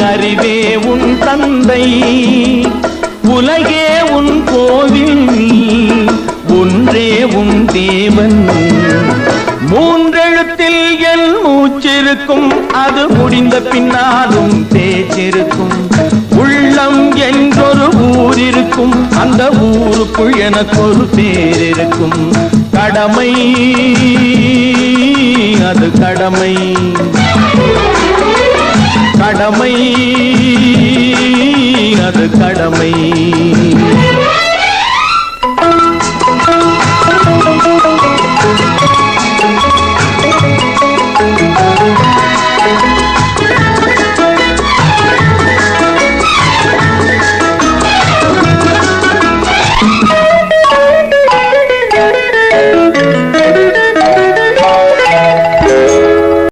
அறிவே உன் தந்தை. உலகே உன் கோவில் ஒன்றே உன் தேவன். மூன்றெழுத்தில் என் மூச்சிருக்கும். அது முடிந்த பின்னாலும் பேச்சிருக்கும். உள்ளம் என்றொரு ஊர் இருக்கும் அந்த ஊருக்குள் எனக்கு ஒரு பேர் இருக்கும் கடமை. அது கடமை. கடமை அது கடமை.